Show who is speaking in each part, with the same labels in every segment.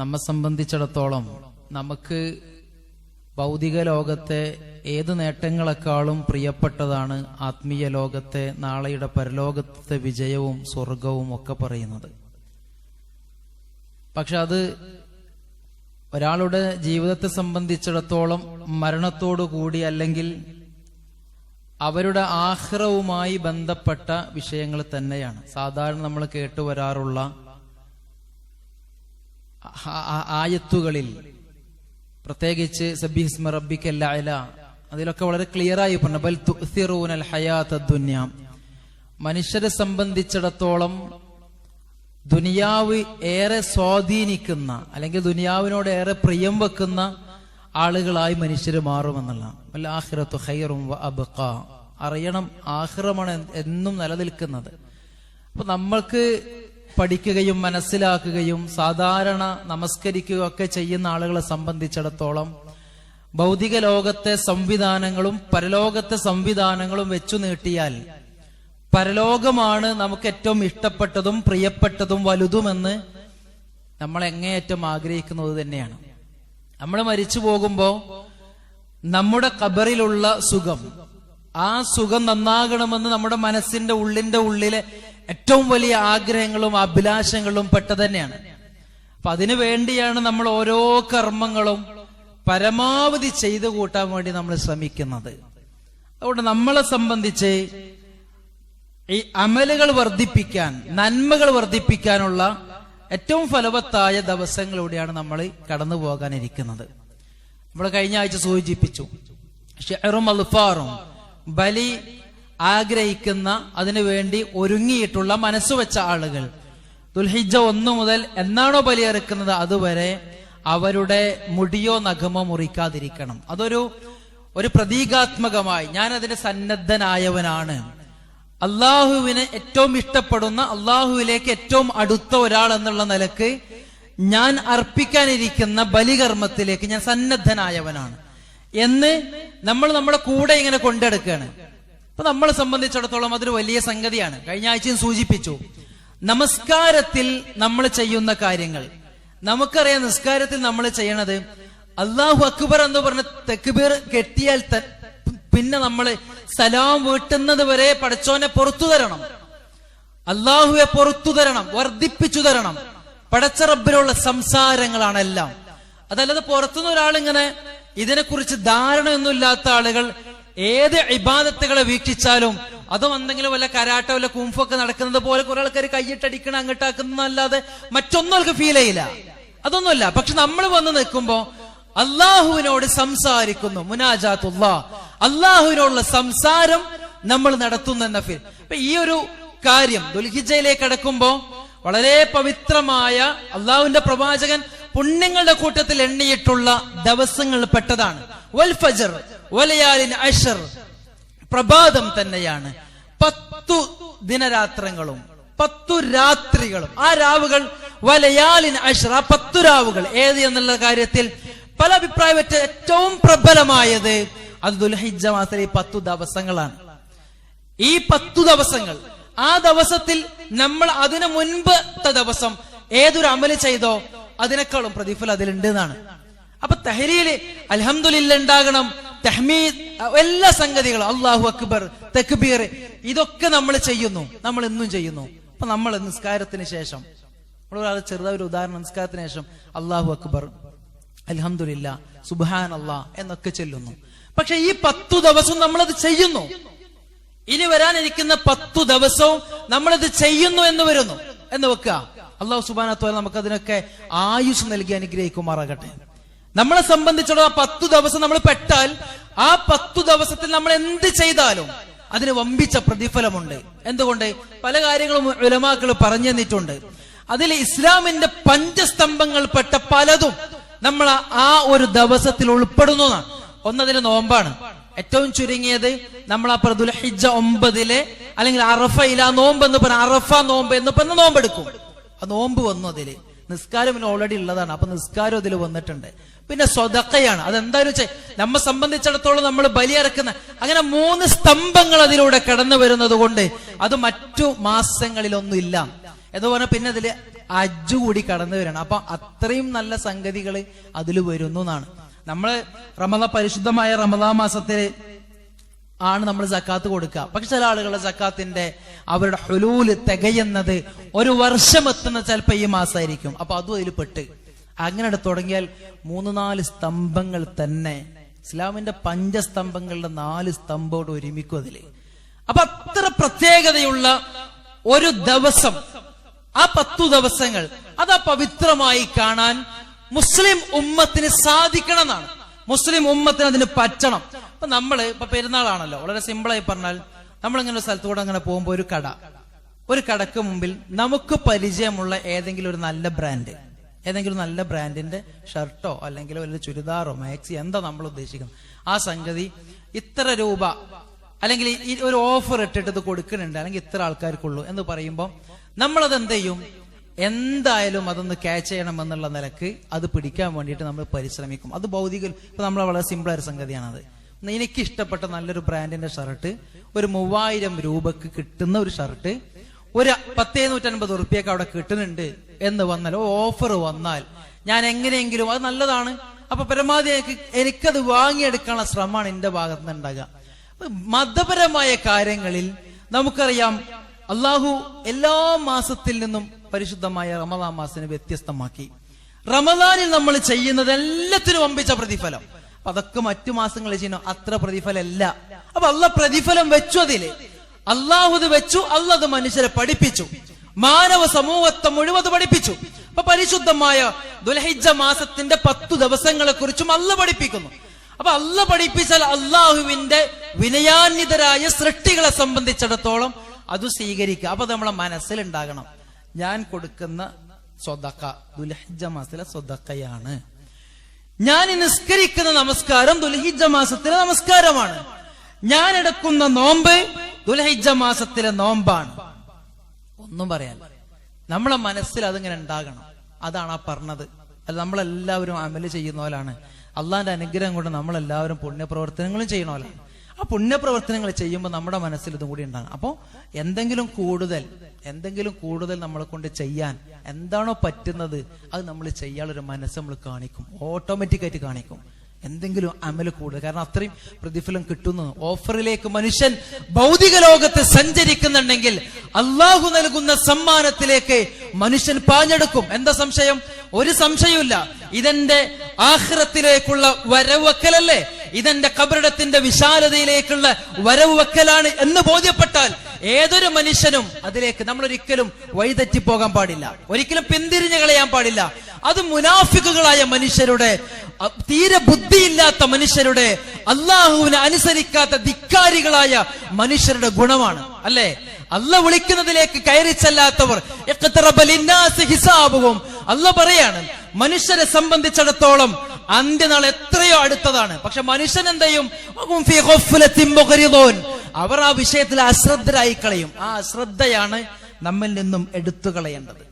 Speaker 1: നമ്മെ സംബന്ധിച്ചിടത്തോളം നമുക്ക് ഭൗതിക ലോകത്തെ ഏത് നേട്ടങ്ങളെക്കാളും പ്രിയപ്പെട്ടതാണ് ആത്മീയ ലോകത്തെ നാളെയുടെ പരലോകത്തെ വിജയവും സ്വർഗവും ഒക്കെ പറയുന്നത്. പക്ഷെ അത് ഒരാളുടെ ജീവിതത്തെ സംബന്ധിച്ചിടത്തോളം മരണത്തോടു കൂടി അല്ലെങ്കിൽ അവരുടെ ആഹ്റവുമായി ബന്ധപ്പെട്ട വിഷയങ്ങൾ തന്നെയാണ്. സാധാരണ നമ്മൾ കേട്ടുവരാറുള്ള ആയത്തുകളിൽ പ്രത്യേകിച്ച് സബീസ്മ റബ്ബിക്കല്ല അതിലൊക്കെ വളരെ ക്ലിയർ ആയി പറഞ്ഞു. ബൽ മനുഷ്യരെ സംബന്ധിച്ചിടത്തോളം ദുനിയാവ് ഏറെ സ്വാധീനിക്കുന്ന അല്ലെങ്കിൽ ദുനിയാവിനോട് ഏറെ പ്രിയം വെക്കുന്ന ആളുകളായി മനുഷ്യർ മാറുമെന്നുള്ള വല്ല ആഖിറത്തു ഹൈറും അറിയണം ആഹ്റമാണ് എന്നും നിലനിൽക്കുന്നത്. അപ്പൊ നമ്മൾക്ക് പഠിക്കുകയും മനസ്സിലാക്കുകയും സാധാരണ നമസ്കരിക്കുകയും ഒക്കെ ചെയ്യുന്ന ആളുകളെ സംബന്ധിച്ചിടത്തോളം ഭൗതിക ലോകത്തെ സംവിധാനങ്ങളും പരലോകത്തെ സംവിധാനങ്ങളും വെച്ചു നീട്ടിയാൽ പരലോകമാണ് നമുക്ക് ഏറ്റവും ഇഷ്ടപ്പെട്ടതും പ്രിയപ്പെട്ടതും വലുതുമെന്ന് നമ്മൾ എങ്ങേയറ്റം ആഗ്രഹിക്കുന്നത് തന്നെയാണ്. നമ്മൾ മരിച്ചു പോകുമ്പോൾ നമ്മുടെ കബറിലുള്ള സുഖം ആ സുഖം നന്നാകണമെന്ന് നമ്മുടെ മനസ്സിന്റെ ഉള്ളിന്റെ ഉള്ളിലെ ഏറ്റവും വലിയ ആഗ്രഹങ്ങളും അഭിലാഷങ്ങളും പെട്ട തന്നെയാണ്. അപ്പൊ അതിനു വേണ്ടിയാണ് നമ്മൾ ഓരോ കർമ്മങ്ങളും പരമാവധി ചെയ്തു കൂട്ടാൻ വേണ്ടി നമ്മൾ ശ്രമിക്കുന്നത്. അതുകൊണ്ട് നമ്മളെ സംബന്ധിച്ച് ഈ അമലുകൾ വർദ്ധിപ്പിക്കാൻ നന്മകൾ വർദ്ധിപ്പിക്കാനുള്ള ഏറ്റവും ഫലവത്തായ ദിവസങ്ങളിലൂടെയാണ് നമ്മൾ കടന്നു പോകാനിരിക്കുന്നത്. നമ്മൾ കഴിഞ്ഞ ആഴ്ച സൂചിപ്പിച്ചു. ഷെറും അൽഫാറും ബലി ആഗ്രഹിക്കുന്ന അതിനുവേണ്ടി ഒരുങ്ങിയിട്ടുള്ള മനസ്സ് വെച്ച ആളുകൾ. ദുൽഹിജ ഒന്നു മുതൽ എന്നാണോ ബലിയെറുക്കുന്നത്? അതുവരെ അവരുടെ മുടിയോ നഖമോ മുറിക്കാതിരിക്കണം. അതൊരു ഒരു പ്രതീകാത്മകമായി. ഞാൻ അതിന് സന്നദ്ധനായവനാണ്. അള്ളാഹുവിനെ ഏറ്റവും ഇഷ്ടപ്പെടുന്ന അള്ളാഹുവിലേക്ക് ഏറ്റവും അടുത്ത ഒരാൾ എന്നുള്ള നിലയ്ക്ക് ഞാൻ അർപ്പിക്കാനിരിക്കുന്ന ബലികർമ്മത്തിലേക്ക് ഞാൻ സന്നദ്ധനായവനാണ്. എന്ന് നമ്മൾ നമ്മുടെ കൂടെ ഇങ്ങനെ കൊണ്ടെടുക്കുകയാണ്. അപ്പൊ നമ്മളെ സംബന്ധിച്ചിടത്തോളം അതൊരു വലിയ സംഗതിയാണ്. കഴിഞ്ഞ ആഴ്ചയും സൂചിപ്പിച്ചു. നമസ്കാരത്തിൽ നമ്മൾ ചെയ്യുന്ന കാര്യങ്ങൾ. നമുക്കറിയാം നിസ്കാരത്തിൽ നമ്മൾ ചെയ്യണത് അള്ളാഹു അക്ബർ എന്ന് പറഞ്ഞ തെക്കുബീർ കെട്ടിയാൽ പിന്നെ നമ്മൾ സലാം വീട്ടുന്നത് വരെ പടച്ചോനെ പുറത്തു തരണം. അള്ളാഹുവെ പുറത്തു തരണം വർദ്ധിപ്പിച്ചു തരണം. പടച്ച റബ്ബിലുള്ള സംസാരങ്ങളാണ് എല്ലാം. അതല്ലാതെ പുറത്തുനിന്ന് ഒരാളിങ്ങനെ ഇതിനെക്കുറിച്ച് ധാരണയൊന്നുമില്ലാത്ത ആളുകൾ ഏത് ഇബാദത്തുകളെ വീക്ഷിച്ചാലും അതും എന്തെങ്കിലും വല്ല കരാട്ട വല്ല കുംഫൊക്കെ നടക്കുന്നത് പോലെ കുറെ ആൾക്കാർ കൈയിട്ടടിക്കണം അങ്ങോട്ടാക്കുന്നല്ലാതെ മറ്റൊന്നും അവർക്ക് ഫീൽ ചെയ്യില്ല. അതൊന്നുമല്ല. പക്ഷെ നമ്മൾ വന്ന് നിൽക്കുമ്പോ അള്ളാഹുവിനോട് സംസാരിക്കുന്നു. മുനാജാത്തുള്ള. അള്ളാഹുവിനോടുള്ള സംസാരം നമ്മൾ നടത്തുന്നു എന്ന ഫീൽ. അപ്പൊ ഈ ഒരു കാര്യം ദുൽഹിജയിലേക്ക് അടക്കുമ്പോ വളരെ പവിത്രമായ അള്ളാഹുവിന്റെ പ്രവാചകൻ പുണ്യങ്ങളുടെ കൂട്ടത്തിൽ എണ്ണിയിട്ടുള്ള ദിവസങ്ങൾ പെട്ടതാണ്. വൽ വലയാലിൻ അഷർ പ്രഭാതം തന്നെയാണ്. പത്തു ദിനരാത്രങ്ങളും പത്തു രാത്രികളും. ആ രാവുകൾ വലയാലിൻ അഷർ ആ പത്തു രാവുകൾ ഏത് എന്നുള്ള കാര്യത്തിൽ പല അഭിപ്രായം ഏറ്റവും പ്രബലമായത് അത് ദുൽഹിജ മാസത്തിലെ ഈ പത്തു ദിവസങ്ങളാണ്. ഈ പത്തു ദിവസങ്ങൾ ആ ദിവസത്തിൽ നമ്മൾ അതിനു മുൻപത്തെ ദിവസം ഏതൊരു അമൽ ചെയ്തോ അതിനേക്കാളും പ്രതിഫലം അതിലുണ്ട് എന്നാണ്. അപ്പൊ തഹരിയിൽ അലഹമുല്ല ഉണ്ടാകണം തഹ്മീദ് എല്ലാ സംഗതികളും. അള്ളാഹു അക്ബർ തക്ബീർ ഇതൊക്കെ നമ്മൾ ചെയ്യുന്നു. നമ്മൾ എന്നും ചെയ്യുന്നു. അപ്പൊ നമ്മൾ നിസ്കാരത്തിന് ശേഷം നമ്മൾ ഒരാൾ ചെറുതായ ഒരു ഉദാഹരണം നിസ്കാരത്തിന് ശേഷം അള്ളാഹു അക്ബർ അലഹമില്ല സുബാൻ അള്ളാ എന്നൊക്കെ ചെല്ലുന്നു. പക്ഷെ ഈ പത്തു ദിവസം നമ്മളത് ചെയ്യുന്നു. ഇനി വരാനിരിക്കുന്ന പത്തു ദിവസവും നമ്മളത് ചെയ്യുന്നു എന്ന് വരുന്നു. എന്ന് വെക്കുക. അള്ളാഹു നമുക്ക് അതിനൊക്കെ ആയുസ് നൽകി അനുഗ്രഹിക്കുമാറാകട്ടെ. നമ്മളെ സംബന്ധിച്ചിടത്തോളം ആ പത്തു ദിവസം നമ്മൾ പെട്ടാൽ ആ പത്തു ദിവസത്തിൽ നമ്മൾ എന്ത് ചെയ്താലും അതിന് വമ്പിച്ച പ്രതിഫലമുണ്ട്. എന്തുകൊണ്ട്? പല കാര്യങ്ങളും ഉലമാക്കൾ പറഞ്ഞു തന്നിട്ടുണ്ട്. അതിൽ ഇസ്ലാമിന്റെ പഞ്ചസ്തംഭങ്ങൾ പെട്ട പലതും നമ്മൾ ആ- ഒരു ദിവസത്തിൽ ഉൾപ്പെടുന്നതാണ് ഒന്നതിന് നോമ്പാണ്. ഏറ്റവും ചുരുങ്ങിയത് നമ്മൾ ആ പ്രദുൽ ഹിജ ഒമ്പതിലെ അല്ലെങ്കിൽ അറഫ ഇല നോമ്പ് എന്ന് പറഞ്ഞ അറഫ നോമ്പ് എന്ന് പറഞ്ഞ നോമ്പെടുക്കും. ആ നോമ്പ് വന്നു അതിൽ നിസ്കാരം പിന്നെ ഓൾറെഡി ഉള്ളതാണ്. അപ്പൊ നിസ്കാരം അതിൽ വന്നിട്ടുണ്ട്. പിന്നെ സ്വതക്കയാണ്. അതെന്തായാലും വെച്ചാൽ നമ്മെ സംബന്ധിച്ചിടത്തോളം നമ്മൾ ബലിയിറക്കുന്ന അങ്ങനെ മൂന്ന് സ്തംഭങ്ങൾ അതിലൂടെ കടന്നു വരുന്നത് കൊണ്ട് അത് മറ്റു മാസങ്ങളിലൊന്നും ഇല്ല. എന്ന് പറഞ്ഞാൽ പിന്നെ അതിൽ അജ്ജു കൂടി കടന്നു വരണം. അപ്പൊ അത്രയും നല്ല സംഗതികൾ അതിൽ വരുന്നു എന്നാണ്. നമ്മൾ റമദ പരിശുദ്ധമായ റമദാ മാസത്തിൽ ആണ് നമ്മൾ സക്കാത്ത് കൊടുക്കുക. പക്ഷെ ചില ആളുകളുടെ സക്കാത്തിന്റെ അവരുടെ ഹുലൂൽ തികയുന്നത് ഒരു വർഷം എത്തുന്ന ചിലപ്പോ ഈ മാസമായിരിക്കും അപ്പൊ അതും അതിൽ പെട്ട് അങ്ങനെ തുടങ്ങിയാൽ മൂന്ന് നാല് സ്തംഭങ്ങൾ തന്നെ ഇസ്ലാമിന്റെ പഞ്ചസ്തംഭങ്ങളുടെ നാല് സ്തംഭോട് ഒരുമിക്കും അതിൽ അപ്പൊ അത്ര പ്രത്യേകതയുള്ള ഒരു ദിവസം ആ പത്തു ദിവസങ്ങൾ അത് പവിത്രമായി കാണാൻ മുസ്ലിം ഉമ്മത്തിന് സാധിക്കണം എന്നാണ് മുസ്ലിം ഉമ്മത്തിന് അതിന് പറ്റണം. അപ്പൊ നമ്മൾ ഇപ്പൊ പെരുന്നാളാണല്ലോ. വളരെ സിമ്പിളായി പറഞ്ഞാൽ നമ്മൾ ഇങ്ങനെ ഒരു സ്ഥലത്തൂടെ അങ്ങനെ പോകുമ്പോ ഒരു കട. ഒരു കടക്ക് മുമ്പിൽ നമുക്ക് പരിചയമുള്ള ഏതെങ്കിലും ഒരു നല്ല ബ്രാൻഡ് ഏതെങ്കിലും നല്ല ബ്രാൻഡിന്റെ ഷർട്ടോ അല്ലെങ്കിൽ ഒരു ചുരിദാറോ മാക്സി എന്താ നമ്മൾ ഉദ്ദേശിക്കുന്നത് ആ സംഗതി ഇത്ര രൂപ അല്ലെങ്കിൽ ഒരു ഓഫർ ഇട്ടിട്ട് ഇത് കൊടുക്കുന്നുണ്ട് അല്ലെങ്കിൽ ഇത്ര ആൾക്കാർക്കുള്ളൂ എന്ന് പറയുമ്പോൾ നമ്മളത് എന്ത് ചെയ്യും? എന്തായാലും അതൊന്ന് ക്യാച്ച് ചെയ്യണം എന്നുള്ള നിലയ്ക്ക് അത് പിടിക്കാൻ വേണ്ടിയിട്ട് നമ്മൾ പരിശ്രമിക്കും. അത് ഭൗതിക ഇപ്പൊ നമ്മളെ വളരെ ഒരു സംഗതിയാണത്. എനിക്ക് ഇഷ്ടപ്പെട്ട നല്ലൊരു ബ്രാൻഡിന്റെ ഷർട്ട് ഒരു മൂവായിരം രൂപക്ക് കിട്ടുന്ന ഒരു ഷർട്ട് ഒരു പത്തേ നൂറ്റൻപത് ഉറുപ്പ്യൊക്കെ അവിടെ കിട്ടുന്നുണ്ട് എന്ന് വന്നാൽ ഓഫർ വന്നാൽ ഞാൻ എങ്ങനെയെങ്കിലും അത് നല്ലതാണ്. അപ്പൊ പരമാവധി എനിക്ക് എനിക്കത് വാങ്ങിയെടുക്കാനുള്ള ശ്രമമാണ് എന്റെ ഭാഗത്ത് നിന്ന് ഉണ്ടാകുക. മതപരമായ കാര്യങ്ങളിൽ നമുക്കറിയാം അള്ളാഹു എല്ലാ മാസത്തിൽ നിന്നും പരിശുദ്ധമായ റമദാൻ മാസിനെ വ്യത്യസ്തമാക്കി. റമദാനിൽ നമ്മൾ ചെയ്യുന്നത് എല്ലാത്തിനും വമ്പിച്ച പ്രതിഫലം അതൊക്കെ മറ്റു മാസങ്ങളിൽ ചെയ്യുന്ന അത്ര പ്രതിഫലമല്ല അപ്പൊ അല്ല പ്രതിഫലം വെച്ചു അതിൽ. അള്ളാഹുദ് വെച്ചു അത് മനുഷ്യരെ പഠിപ്പിച്ചു. മാനവ സമൂഹത്തെ മുഴുവൻ പഠിപ്പിച്ചു. അപ്പൊ പരിശുദ്ധമായ ദുലഹിജ മാസത്തിന്റെ പത്തു ദിവസങ്ങളെ കുറിച്ചും അല്ല പഠിപ്പിക്കുന്നു. അപ്പൊ അല്ല പഠിപ്പിച്ചാൽ അള്ളാഹുവിന്റെ വിനയാന്വിതരായ സൃഷ്ടികളെ സംബന്ധിച്ചിടത്തോളം അത് സ്വീകരിക്കുക. അപ്പൊ നമ്മളെ മനസ്സിലുണ്ടാകണം. ഞാൻ കൊടുക്കുന്ന സ്വതക്ക. ദുൽഹിജ മാസത്തിലെ സ്വതക്കയാണ്. ഞാൻ നിസ്കരിക്കുന്ന നമസ്കാരം ദുൽഹിജ മാസത്തിലെ നമസ്കാരമാണ്. ഞാൻ എടുക്കുന്ന നോമ്പ് ദുൽഹിജ മാസത്തിലെ നോമ്പാണ്. ഒന്നും പറയാൻ നമ്മളെ മനസ്സിൽ അതിങ്ങനെ ഉണ്ടാകണം. അതാണ് ആ പറഞ്ഞത്. അല്ല നമ്മളെല്ലാവരും അമൽ ചെയ്യുന്ന പോലാണ്. അള്ളാന്റെ അനുഗ്രഹം കൊണ്ട് നമ്മളെല്ലാവരും പുണ്യപ്രവർത്തനങ്ങളും ചെയ്യണ പോലാണ്. ആ പുണ്യപ്രവർത്തനങ്ങൾ ചെയ്യുമ്പോൾ നമ്മുടെ മനസ്സിൽ ഇതും കൂടി ഉണ്ടാകും. അപ്പോൾ എന്തെങ്കിലും കൂടുതൽ എന്തെങ്കിലും കൂടുതൽ നമ്മളെ കൊണ്ട് ചെയ്യാൻ എന്താണോ പറ്റുന്നത് അത് നമ്മൾ ചെയ്യാനുള്ളൊരു മനസ്സ് നമ്മൾ കാണിക്കും. ഓട്ടോമാറ്റിക്കായിട്ട് കാണിക്കും. എന്തെങ്കിലും അമൽ കൂടുതൽ. കാരണം അത്രയും പ്രതിഫലം കിട്ടുന്നു. ഓഫറിലേക്ക് മനുഷ്യൻ ഭൗതിക ലോകത്ത് സഞ്ചരിക്കുന്നുണ്ടെങ്കിൽ അള്ളാഹു നൽകുന്ന സമ്മാനത്തിലേക്ക് മനുഷ്യൻ പാഞ്ഞെടുക്കും. എന്താ സംശയം? ഒരു സംശയമില്ല ഇതെന്റെ ആഹ്റത്തിലേക്കുള്ള വരവ് വെക്കലല്ലേ ഇതെന്റെ കബറിടത്തിന്റെ വിശാലതയിലേക്കുള്ള വരവ് വെക്കലാണ് എന്ന് ബോധ്യപ്പെട്ടാൽ ഏതൊരു മനുഷ്യനും അതിലേക്ക് നമ്മൾ ഒരിക്കലും വഴിതെറ്റി പോകാൻ പാടില്ല. ഒരിക്കലും പിന്തിരിഞ്ഞു കളയാൻ പാടില്ല. അത് മുനാഫിക്കുകളായ മനുഷ്യരുടെ തീരെ ബുദ്ധിയില്ലാത്ത മനുഷ്യരുടെ അള്ളാഹുവിനെ അനുസരിക്കാത്ത ധിക്കാരികളായ മനുഷ്യരുടെ ഗുണമാണ്. അല്ലേ? അല്ല വിളിക്കുന്നതിലേക്ക് കയറി ചെല്ലാത്തവർ അല്ല പറയാണ് മനുഷ്യരെ സംബന്ധിച്ചിടത്തോളം അന്ത്യനാൾ എത്രയോ അടുത്തതാണ്. പക്ഷെ മനുഷ്യൻ എന്ത് ചെയ്യും? ഫീ ഖഫ്ലത്തിൻ മുഖരിദൂൻ. അവർ ആ വിഷയത്തിൽ അശ്രദ്ധരായി കളയും. ആ അശ്രദ്ധയാണ് നമ്മിൽ നിന്നും എടുത്തു കളയേണ്ടത്.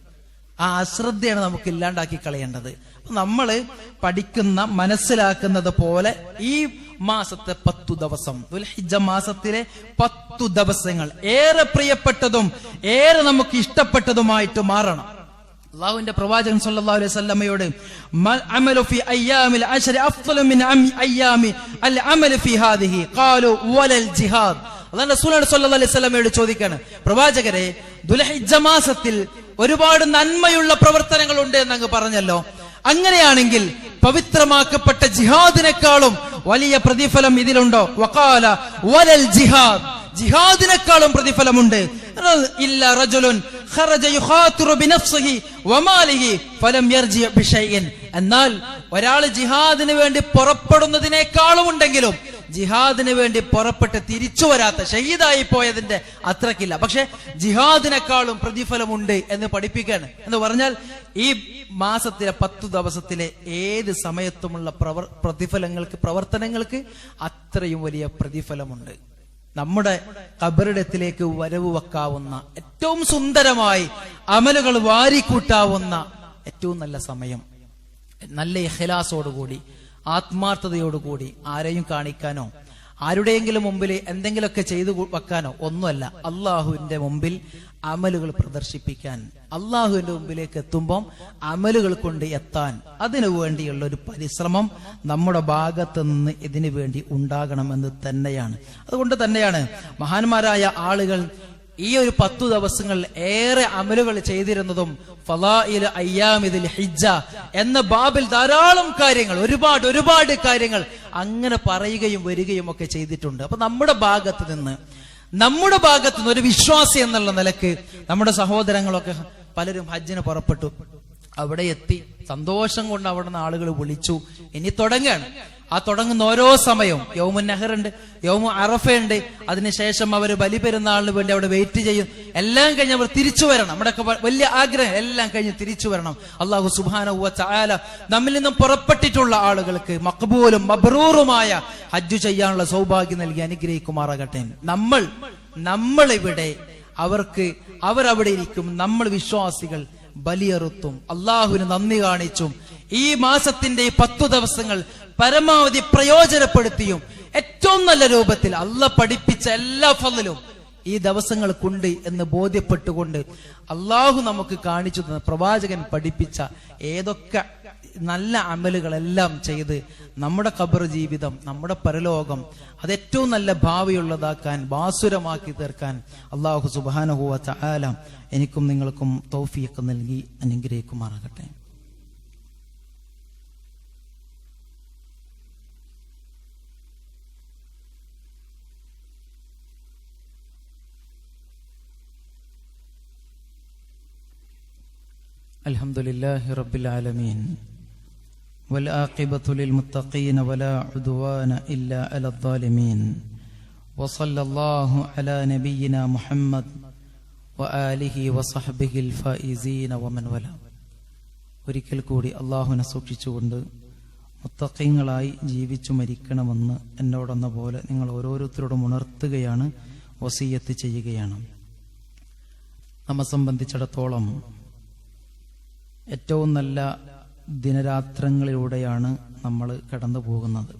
Speaker 1: ആ അശ്രദ്ധയാണ് നമുക്ക് ഇല്ലാണ്ടാക്കി കളയേണ്ടത്. നമ്മൾ പഠിക്കുന്ന മനസ്സിലാക്കുന്നത് പോലെ ഈ മാസത്തെ പത്തു ദിവസം ദുൽഹിജ്ജ മാസത്തിലെ പത്തു ദിവസങ്ങൾ ഏറെ പ്രിയപ്പെട്ടതും ഏറെ നമുക്ക് ഇഷ്ടപ്പെട്ടതുമായിട്ട് മാറണം. അള്ളാഹുവിന്റെ പ്രവാചകൻ സല്ലല്ലാഹു അലൈഹി മൽ അമലു അൽ അമലു ജിഹാദ്. സല്ലല്ലാഹു അലൈഹി വസല്ലമയോട് ചോദിക്കാണ് പ്രവാചകരെ ദുൽഹിജ്ജ മാസത്തിൽ ഒരുപാട് നന്മയുള്ള പ്രവർത്തനങ്ങൾ ഉണ്ട് എന്ന് അങ്ങ് പറഞ്ഞല്ലോ. അങ്ങനെയാണെങ്കിൽ പവിത്രമാക്കപ്പെട്ട ജിഹാദിനേക്കാളും വലിയ പ്രതിഫലം ഇതിലുണ്ടോ? വഖാല വലൽ ജിഹാദ്. ജിഹാദിനേക്കാളും പ്രതിഫലമുണ്ട്. ഇല്ല റജുലുൻ. ഖറജ യുഖാതിറു ബിനഫ്സിഹി വമാലിഹി ഫലം യർജി ബിശൈഇൻ എന്നാൽ ഒരാൾ ജിഹാദിന് വേണ്ടി പുറപ്പെടുന്നതിനേക്കാളും ഉണ്ടെങ്കിലും ജിഹാദിന് വേണ്ടി പുറപ്പെട്ട് തിരിച്ചു വരാത്ത ഷഹീദായി പോയതിന്റെ അത്രക്കില്ല. പക്ഷെ ജിഹാദിനേക്കാളും പ്രതിഫലമുണ്ട് എന്ന് പഠിപ്പിക്കുകയാണ് എന്ന് പറഞ്ഞാൽ ഈ മാസത്തിലെ പത്തു ദിവസത്തിലെ ഏത് സമയത്തുമുള്ള പ്രവർ പ്രതിഫലങ്ങൾക്ക് പ്രവർത്തനങ്ങൾക്ക് അത്രയും വലിയ പ്രതിഫലമുണ്ട്. നമ്മുടെ കബറിടത്തിലേക്ക് വരവ് വെക്കാവുന്ന ഏറ്റവും സുന്ദരമായി അമലുകൾ വാരിക്കൂട്ടാവുന്ന ഏറ്റവും നല്ല സമയം. നല്ല ഇഹലാസോടുകൂടി ആത്മാർത്ഥതയോടുകൂടി ആരെയും കാണിക്കാനോ ആരുടെയെങ്കിലും മുമ്പിൽ എന്തെങ്കിലുമൊക്കെ ചെയ്തു വെക്കാനോ ഒന്നുമല്ല. അള്ളാഹുവിന്റെ മുമ്പിൽ അമലുകൾ പ്രദർശിപ്പിക്കാൻ. അള്ളാഹുവിന്റെ മുമ്പിലേക്ക് എത്തുമ്പം അമലുകൾ കൊണ്ട് എത്താൻ അതിനു വേണ്ടിയുള്ള ഒരു പരിശ്രമം നമ്മുടെ ഭാഗത്ത് നിന്ന് ഇതിനു വേണ്ടി ഉണ്ടാകണമെന്ന് തന്നെയാണ്. അതുകൊണ്ട് തന്നെയാണ് മഹാന്മാരായ ആളുകൾ ഈ ഒരു പത്തു ദിവസങ്ങൾ ഏറെ അമലുകൾ ചെയ്തിരുന്നതും ഫലാഇൽ അയ്യാമിദിൽ ഹിജ്ജ എന്ന ബാബിൽ ധാരാളം കാര്യങ്ങൾ ഒരുപാട് ഒരുപാട് കാര്യങ്ങൾ അങ്ങനെ പറയുകയും വരികയും ഒക്കെ ചെയ്തിട്ടുണ്ട്. അപ്പൊ നമ്മുടെ ഭാഗത്ത് നിന്ന് നമ്മുടെ ഭാഗത്ത് നിന്ന് ഒരു വിശ്വാസി എന്നുള്ള നിലയ്ക്ക് നമ്മുടെ സഹോദരങ്ങളൊക്കെ പലരും ഹജ്ജിന് പുറപ്പെട്ടു. അവിടെ എത്തി സന്തോഷം കൊണ്ട് അവിടെ നിന്ന് ആളുകൾ വിളിച്ചു. ഇനി തുടങ്ങുകയാണ്. ആ തുടങ്ങുന്ന ഓരോ സമയവും. യൗമു നെഹറുണ്ട് യൗമു അറഫയുണ്ട്. അതിനുശേഷം അവർ ബലിപെരുന്നാളിന് വേണ്ടി അവിടെ വെയിറ്റ് ചെയ്യും. എല്ലാം കഴിഞ്ഞ് അവർ തിരിച്ചു വരണം. നമ്മുടെയൊക്കെ വലിയ ആഗ്രഹം എല്ലാം കഴിഞ്ഞ് തിരിച്ചു വരണം. അള്ളാഹു സുബാന നമ്മിൽ നിന്നും പുറപ്പെട്ടിട്ടുള്ള ആളുകൾക്ക് മക്ബൂലും മബ്രൂറുമായ ഹജ്ജു ചെയ്യാനുള്ള സൗഭാഗ്യം നൽകി അനുഗ്രഹിക്കുമാറാകട്ടെ. നമ്മൾ നമ്മൾ ഇവിടെ അവർക്ക് അവരവിടെ ഇരിക്കും. നമ്മൾ വിശ്വാസികൾ ബലിയറുത്തും അള്ളാഹുവിന് നന്ദി കാണിച്ചും ഈ മാസത്തിന്റെ പത്തു ദിവസങ്ങൾ പരമാവധി പ്രയോജനപ്പെടുത്തിയും ഏറ്റവും നല്ല രൂപത്തിൽ അല്ല പഠിപ്പിച്ച എല്ലാ ഫലിലും ഈ ദിവസങ്ങൾക്കുണ്ട് എന്ന് ബോധ്യപ്പെട്ടുകൊണ്ട് അള്ളാഹു നമുക്ക് കാണിച്ചു തന്ന പ്രവാചകൻ പഠിപ്പിച്ച ഏതൊക്കെ നല്ല അമലുകളെല്ലാം ചെയ്ത് നമ്മുടെ ഖബർ ജീവിതം നമ്മുടെ പരലോകം അത് ഏറ്റവും നല്ല ഭാവിയുള്ളതാക്കാൻ ബാസുരമാക്കി തീർക്കാൻ അള്ളാഹു സുബാനഹുവ ചായാല എനിക്കും നിങ്ങൾക്കും തൗഫീഖ് നൽകി അനുഗ്രഹിക്കുമാറാകട്ടെ. الحمد لله رب العالمين والآقبة للمتقين ولا عدوان إلا على الظالمين وصلى الله على نبينا محمد وآله وصحبه الفائزين ومن ولا ഒരിക്കൽ കൂടി അള്ളാഹുവിനെ സൂക്ഷിച്ചുകൊണ്ട് മുത്തക്കങ്ങളായി ജീവിച്ചു മരിക്കണമെന്ന് എന്നോടെന്ന പോലെ നിങ്ങൾ ഓരോരുത്തരോടും ഉണർത്തുകയാണ് വസീയത്ത് ചെയ്യുകയാണ് നമ്മെ സംബന്ധിച്ചിടത്തോളം ഏറ്റവും നല്ല ദിനരാത്രങ്ങളിലൂടെയാണ് നമ്മൾ കടന്നു പോകുന്നത്.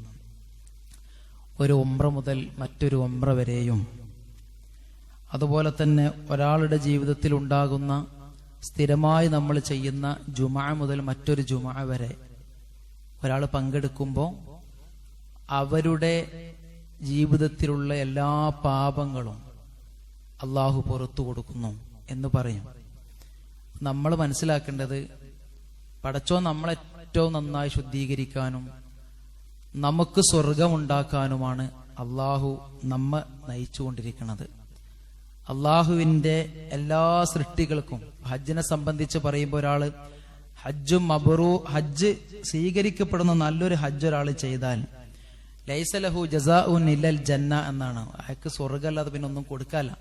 Speaker 1: ഒരു ഒമ്പ്ര മുതൽ മറ്റൊരു ഒമ്പ്ര വരെയും അതുപോലെ തന്നെ ഒരാളുടെ ജീവിതത്തിൽ ഉണ്ടാകുന്ന സ്ഥിരമായി നമ്മൾ ചെയ്യുന്ന ജുമാ മുതൽ മറ്റൊരു ജുമാ വരെ ഒരാൾ പങ്കെടുക്കുമ്പോൾ അവരുടെ ജീവിതത്തിലുള്ള എല്ലാ പാപങ്ങളും അള്ളാഹു പുറത്തു കൊടുക്കുന്നു എന്ന് പറയും. നമ്മൾ മനസ്സിലാക്കേണ്ടത് പടച്ചോ നമ്മളെ ഏറ്റവും നന്നായി ശുദ്ധീകരിക്കാനും നമുക്ക് സ്വർഗമുണ്ടാക്കാനുമാണ് അള്ളാഹു നമ്മെ നയിച്ചുകൊണ്ടിരിക്കുന്നത്. അള്ളാഹുവിന്റെ എല്ലാ സൃഷ്ടികൾക്കും ഹജ്ജിനെ സംബന്ധിച്ച് പറയുമ്പോൾ ഒരാൾ ഹജ്ജും മബറു ഹജ്ജ് സ്വീകരിക്കപ്പെടുന്ന നല്ലൊരു ഹജ്ജ് ഒരാൾ ചെയ്താൽ ലൈസലഹു ജസാ ഉൻ ഇല്ലൽ ജന്ന എന്നാണ്. അയാൾക്ക് സ്വർഗമല്ലാതെ പിന്നെ ഒന്നും കൊടുക്കാല്ല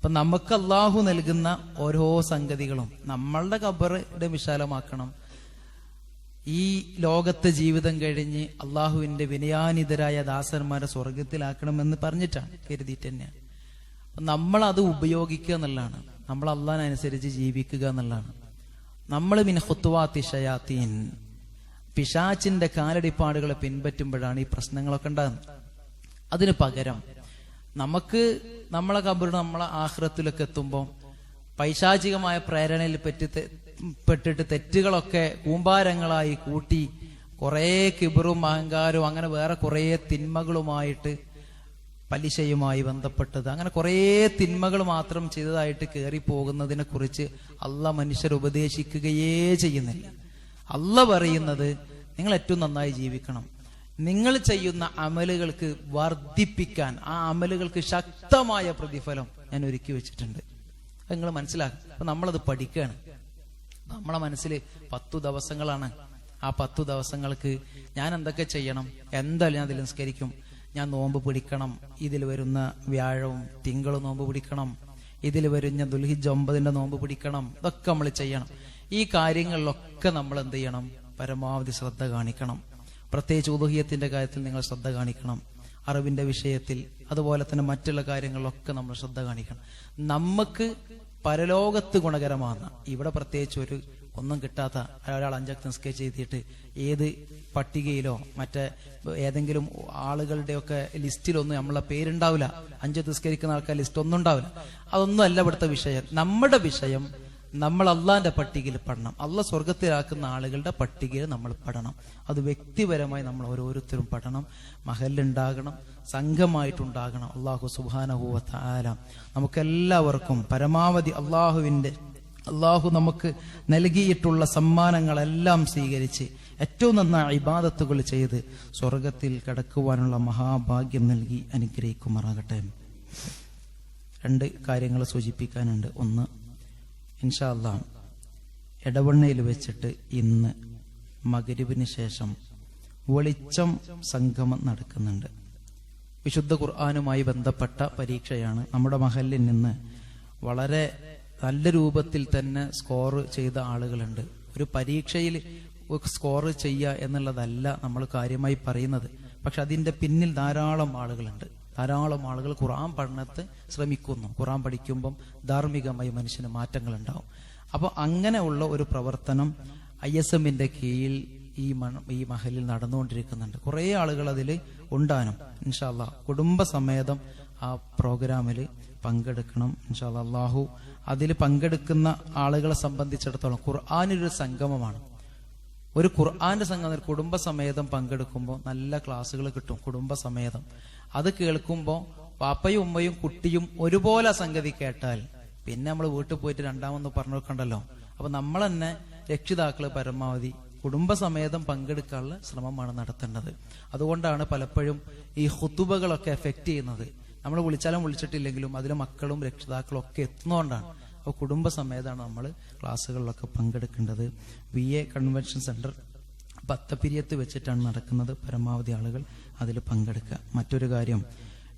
Speaker 1: അപ്പൊ നമുക്ക് അള്ളാഹു നൽകുന്ന ഓരോ സംഗതികളും നമ്മളുടെ കബറിടെ വിശാലമാക്കണം. ഈ ലോകത്തെ ജീവിതം കഴിഞ്ഞ് അള്ളാഹുവിന്റെ വിനയാനിതരായ ദാസന്മാരെ സ്വർഗത്തിലാക്കണമെന്ന് പറഞ്ഞിട്ടാണ് കരുതിയിട്ട് തന്നെയാണ് നമ്മൾ അത് ഉപയോഗിക്കുക എന്നുള്ളതാണ്. നമ്മൾ അള്ളാഹിനനുസരിച്ച് ജീവിക്കുക എന്നുള്ളതാണ്. നമ്മൾ മിൻ ഹുത്തുവാത്തി ഷയാത്തീൻ. പിശാച്ചിന്റെ കാലടിപ്പാടുകളെ പിൻപറ്റുമ്പോഴാണ് ഈ പ്രശ്നങ്ങളൊക്കെ ഉണ്ടാകുന്നത്. അതിന് പകരം നമുക്ക് നമ്മളെ കബറിന് നമ്മളെ ആഹ്രത്തിലൊക്കെ എത്തുമ്പോൾ പൈശാചികമായ പ്രേരണയിൽ പറ്റി പെട്ടിട്ട് തെറ്റുകളൊക്കെ കൂമ്പാരങ്ങളായി കൂട്ടി കുറേ കിബറും അഹങ്കാരവും അങ്ങനെ വേറെ കുറേ തിന്മകളുമായിട്ട് പലിശയുമായി ബന്ധപ്പെട്ടത്. അങ്ങനെ കുറേ തിന്മകൾ മാത്രം ചെയ്തതായിട്ട് കയറി പോകുന്നതിനെ കുറിച്ച് അല്ല മനുഷ്യർ ഉപദേശിക്കുകയേ ചെയ്യുന്നില്ല. അല്ല പറയുന്നത് നിങ്ങൾ ഏറ്റവും നന്നായി ജീവിക്കണം. നിങ്ങൾ ചെയ്യുന്ന അമലുകൾക്ക് വർദ്ധിപ്പിക്കാൻ ആ അമലുകൾക്ക് ശക്തമായ പ്രതിഫലം ഞാൻ ഒരുക്കി വെച്ചിട്ടുണ്ട്. നിങ്ങൾ മനസ്സിലാക്കും അപ്പൊ നമ്മളത് പഠിക്കുകയാണ് നമ്മളെ മനസ്സിൽ പത്തു ദിവസങ്ങളാണ്. ആ പത്തു ദിവസങ്ങൾക്ക് ഞാൻ എന്തൊക്കെ ചെയ്യണം എന്തായാലും ഞാൻ അതിൽ നിസ്കരിക്കും. ഞാൻ നോമ്പ് പിടിക്കണം ഇതിൽ വരുന്ന വ്യാഴവും തിങ്കളും നോമ്പ് പിടിക്കണം. ഇതിൽ വരുന്ന ദുൽഹിജ് ഒമ്പതിന്റെ നോമ്പ് പിടിക്കണം ഇതൊക്കെ നമ്മൾ ചെയ്യണം. ഈ കാര്യങ്ങളിലൊക്കെ നമ്മൾ എന്ത് ചെയ്യണം? പരമാവധി ശ്രദ്ധ കാണിക്കണം. പ്രത്യേകിച്ച് ഉദഹിയത്തിന്റെ കാര്യത്തിൽ നിങ്ങൾ ശ്രദ്ധ കാണിക്കണം. അറിവിന്റെ വിഷയത്തിൽ അതുപോലെ തന്നെ മറ്റുള്ള കാര്യങ്ങളിലൊക്കെ നമ്മൾ ശ്രദ്ധ കാണിക്കണം. നമുക്ക് പരലോകത്ത് ഗുണകരമാണ് ഇവിടെ പ്രത്യേകിച്ച് ഒരു ഒന്നും കിട്ടാത്ത ഒരാൾ അഞ്ചാക്ക് നിസ്കരിച്ച് ചെയ്തിട്ട് ഏത് പട്ടികയിലോ മറ്റേ ഏതെങ്കിലും ആളുകളുടെയൊക്കെ ലിസ്റ്റിലൊന്നും നമ്മളെ പേരുണ്ടാവില്ല. അഞ്ച് നിസ്കരിക്കുന്ന ആൾക്കാർ ലിസ്റ്റ് ഒന്നും ഉണ്ടാവില്ല. അതൊന്നും അല്ല ഇവിടുത്തെ വിഷയം. നമ്മുടെ വിഷയം നമ്മൾ അള്ളാന്റെ പട്ടികയിൽ പെടണം. അള്ള സ്വർഗത്തിലാക്കുന്ന ആളുകളുടെ പട്ടികയിൽ നമ്മൾ പെടണം. അത് വ്യക്തിപരമായി നമ്മൾ ഓരോരുത്തരും പെടണം. മഹലുണ്ടാകണം സംഘമായിട്ടുണ്ടാകണം. അള്ളാഹു സുബാനഹൂവത്ത ആലാം നമുക്കെല്ലാവർക്കും പരമാവധി അള്ളാഹുവിന്റെ അള്ളാഹു നമുക്ക് നൽകിയിട്ടുള്ള സമ്മാനങ്ങളെല്ലാം സ്വീകരിച്ച് ഏറ്റവും നന്നായി ഇബാദത്തുകൾ ചെയ്ത് സ്വർഗത്തിൽ കിടക്കുവാനുള്ള മഹാഭാഗ്യം നൽകി അനുഗ്രഹിക്കുമാറാകട്ടെ. രണ്ട് കാര്യങ്ങൾ സൂചിപ്പിക്കാനുണ്ട്. ഒന്ന് ഇൻഷാല്ല ഇടവണ്ണയിൽ വെച്ചിട്ട് ഇന്ന് മകരുവിന് ശേഷം വെളിച്ചം സംഗമം നടക്കുന്നുണ്ട്. വിശുദ്ധ ഖുർആാനുമായി ബന്ധപ്പെട്ട പരീക്ഷയാണ്. നമ്മുടെ മഹലിൽ നിന്ന് വളരെ നല്ല രൂപത്തിൽ തന്നെ സ്കോർ ചെയ്ത ആളുകളുണ്ട്. ഒരു പരീക്ഷയിൽ സ്കോർ ചെയ്യുക എന്നുള്ളതല്ല നമ്മൾ കാര്യമായി പറയുന്നത്. പക്ഷെ അതിന്റെ പിന്നിൽ ധാരാളം ആളുകളുണ്ട്. ധാരാളം ആളുകൾ ഖുറാൻ പഠനത്തെ ശ്രമിക്കുന്നു. ഖുറാൻ പഠിക്കുമ്പം ധാർമ്മികമായി മനുഷ്യന് മാറ്റങ്ങൾ ഉണ്ടാവും അപ്പോൾ അങ്ങനെയുള്ള ഒരു പ്രവർത്തനം ഐ എസ് എമ്മിന്റെ കീഴിൽ ഈ മണ- ഈ മഹലിൽ നടന്നുകൊണ്ടിരിക്കുന്നുണ്ട്. കുറേ ആളുകൾ അതിൽ ഉണ്ടാനും. ഇൻഷാല്ല കുടുംബസമേതം ആ പ്രോഗ്രാമിൽ പങ്കെടുക്കണം. ഇൻഷാല്ല അള്ളാഹു അതിൽ പങ്കെടുക്കുന്ന ആളുകളെ സംബന്ധിച്ചിടത്തോളം ഖുർആാനൊരു സംഗമമാണ്. ഒരു ഖുർആന്റെ സംഘം കുടുംബസമേതം പങ്കെടുക്കുമ്പോൾ നല്ല ക്ലാസ്സുകൾ കിട്ടും കുടുംബസമേതം. അത് കേൾക്കുമ്പോൾ പാപ്പയും ഉമ്മയും കുട്ടിയും ഒരുപോലെ സംഗതി കേട്ടാൽ പിന്നെ നമ്മൾ വീട്ടിൽ പോയിട്ട് രണ്ടാമെന്ന് പറഞ്ഞു വെക്കണ്ടല്ലോ അപ്പൊ നമ്മൾ തന്നെ രക്ഷിതാക്കൾ പരമാവധി കുടുംബസമേതം പങ്കെടുക്കാനുള്ള ശ്രമമാണ് നടത്തേണ്ടത്. അതുകൊണ്ടാണ് പലപ്പോഴും ഈ ഹുത്തുബകളൊക്കെ എഫക്റ്റ് ചെയ്യുന്നത്. നമ്മൾ വിളിച്ചാലും വിളിച്ചിട്ടില്ലെങ്കിലും അതിലെ മക്കളും രക്ഷിതാക്കളും ഒക്കെ എത്തുന്നതുകൊണ്ടാണ് അപ്പോൾ കുടുംബസമേതമാണ് നമ്മൾ ക്ലാസ്സുകളിലൊക്കെ പങ്കെടുക്കേണ്ടത്. വി എ കൺവെൻഷൻ സെന്റർ പത്തപ്പിരിയത്ത് വെച്ചിട്ടാണ് നടക്കുന്നത്. പരമാവധി ആളുകൾ അതിൽ പങ്കെടുക്കുക. മറ്റൊരു കാര്യം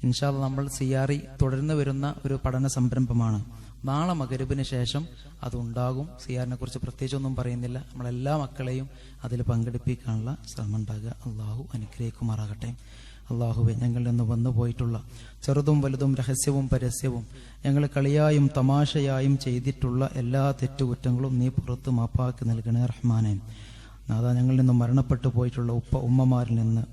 Speaker 1: ഇൻഷാൽ നമ്മൾ സി ആർ ഇ തുടർന്ന് വരുന്ന ഒരു പഠന സംരംഭമാണ്. നാളെ മകരുവിന് ശേഷം അതുണ്ടാകും സി ആറിനെ കുറിച്ച് പ്രത്യേകിച്ചൊന്നും പറയുന്നില്ല. നമ്മളെല്ലാ മക്കളെയും അതിൽ പങ്കെടുപ്പിക്കാനുള്ള ശ്രമം ഉണ്ടാകുക. അള്ളാഹു അനുഗ്രഹിക്കുമാറാകട്ടെ. അള്ളാഹുവെ ഞങ്ങളിൽ നിന്ന് വന്നു പോയിട്ടുള്ള ചെറുതും വലുതും രഹസ്യവും പരസ്യവും ഞങ്ങൾ കളിയായും തമാശയായും ചെയ്തിട്ടുള്ള എല്ലാ തെറ്റുകുറ്റങ്ങളും നീ പുറത്ത് മാപ്പാക്കി നൽകണേ റഹ്മാനെ. നാദാ ഞങ്ങളിൽ നിന്ന് മരണപ്പെട്ടു പോയിട്ടുള്ള ഉപ്പ ഉമ്മമാരിൽ നിന്ന്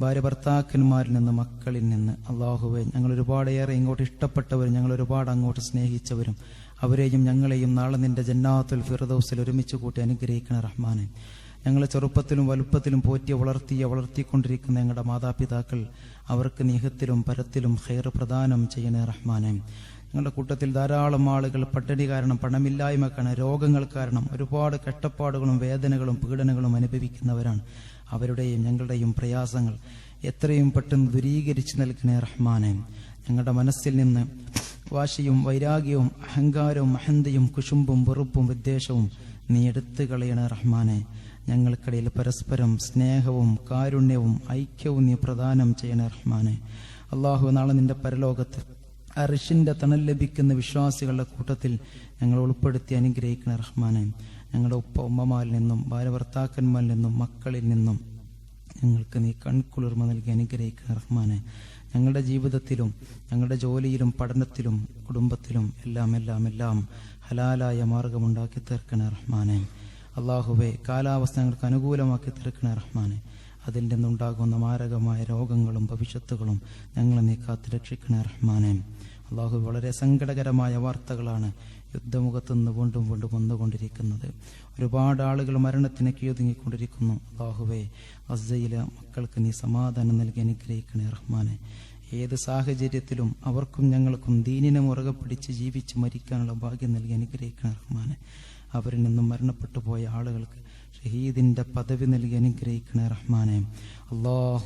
Speaker 1: ഭാര്യ ഭർത്താക്കന്മാരിൽ നിന്ന് മക്കളിൽ നിന്ന് അള്ളാഹുവെ ഞങ്ങൾ ഒരുപാടേറെ ഇങ്ങോട്ട് ഇഷ്ടപ്പെട്ടവരും ഞങ്ങൾ ഒരുപാട് അങ്ങോട്ട് സ്നേഹിച്ചവരും അവരെയും ഞങ്ങളെയും നാളെ നിന്റെ ജന്നാത്തുൽ ഫിറദൌസിൽ ഒരുമിച്ച് കൂട്ടി അനുഗ്രഹിക്കണ റഹ്മാനെ. ഞങ്ങളെ ചെറുപ്പത്തിലും വലുപ്പത്തിലും പോറ്റി വളർത്തിയ വളർത്തിക്കൊണ്ടിരിക്കുന്ന ഞങ്ങളുടെ മാതാപിതാക്കൾ അവർക്ക് നീഹത്തിലും പരത്തിലും ഹെയർ പ്രദാനം ചെയ്യണേ റഹ്മാനെ. ഞങ്ങളുടെ കൂട്ടത്തിൽ ധാരാളം ആളുകൾ പട്ടിണി കാരണം പണമില്ലായ്മ കാരണം രോഗങ്ങൾ കാരണം ഒരുപാട് കഷ്ടപ്പാടുകളും വേദനകളും പീഡനങ്ങളും അനുഭവിക്കുന്നവരാണ്. അവരുടെയും ഞങ്ങളുടെയും പ്രയാസങ്ങൾ എത്രയും പെട്ടെന്ന് ദുരീകരിച്ച് നൽകണേ റഹ്മാനെ. ഞങ്ങളുടെ മനസ്സിൽ നിന്ന് വാശിയും വൈരാഗ്യവും അഹങ്കാരവും അഹന്തയും കുശുമ്പും വെറുപ്പും വിദ്വേഷവും നീ എടുത്തു കളയണേ റഹ്മാനെ. ഞങ്ങൾക്കിടയിൽ പരസ്പരം സ്നേഹവും കാരുണ്യവും ഐക്യവും നീ പ്രദാനം ചെയ്യണേ റഹ്മാനെ. അള്ളാഹു നാളെ നിന്റെ പരലോകത്ത് അറിഷിന്റെ തണൽ ലഭിക്കുന്ന വിശ്വാസികളുടെ കൂട്ടത്തിൽ ഞങ്ങൾ ഉൾപ്പെടുത്തി അനുഗ്രഹിക്കണ റഹ്മാനെ. ഞങ്ങളുടെ ഉപ്പ ഉമ്മമാരിൽ നിന്നും ഭാര്യ ഭർത്താക്കന്മാരിൽ നിന്നും മക്കളിൽ നിന്നും ഞങ്ങൾക്ക് നീ കൺകുളിർമ നൽകി അനുഗ്രഹിക്കണ റഹ്മാനെ. ഞങ്ങളുടെ ജീവിതത്തിലും ഞങ്ങളുടെ ജോലിയിലും പഠനത്തിലും കുടുംബത്തിലും എല്ലാം എല്ലാം എല്ലാം ഹലാലായ മാർഗമുണ്ടാക്കി തീർക്കണ റഹ്മാനെ. അള്ളാഹുവെ കാലാവസ്ഥ ഞങ്ങൾക്ക് അനുകൂലമാക്കി തീർക്കണേ റഹ്മാനെ. അതിൽ നിന്നുണ്ടാകുന്ന മാരകമായ രോഗങ്ങളും ഭവിഷ്യത്തുകളും ഞങ്ങളെ നീ കാത്തു രക്ഷിക്കണേ റഹ്മാനെ. അള്ളാഹു വളരെ സങ്കടകരമായ വാർത്തകളാണ് യുദ്ധമുഖത്ത് നിന്ന് വീണ്ടും വീണ്ടും വന്നുകൊണ്ടിരിക്കുന്നത്. ഒരുപാട് ആളുകൾ മരണത്തിന് കീഴൊതുങ്ങിക്കൊണ്ടിരിക്കുന്നു അള്ളാഹുവെ അസയിലെ മക്കൾക്ക് നീ സമാധാനം നൽകി അനുഗ്രഹിക്കണേ റഹ്മാനെ. ഏത് സാഹചര്യത്തിലും അവർക്കും ഞങ്ങൾക്കും ദീനിനെ മുറുകെ പിടിച്ച് ജീവിച്ച് മരിക്കാനുള്ള ഭാഗ്യം നൽകി അനുഗ്രഹിക്കണേ റഹ്മാനെ. അവരിൽ നിന്നും മരണപ്പെട്ടു പോയ ആളുകൾക്ക് ഷഹീദിന്റെ പദവി നൽകി അനുഗ്രഹിക്കണേ റഹ്മാനെ. അള്ളാഹു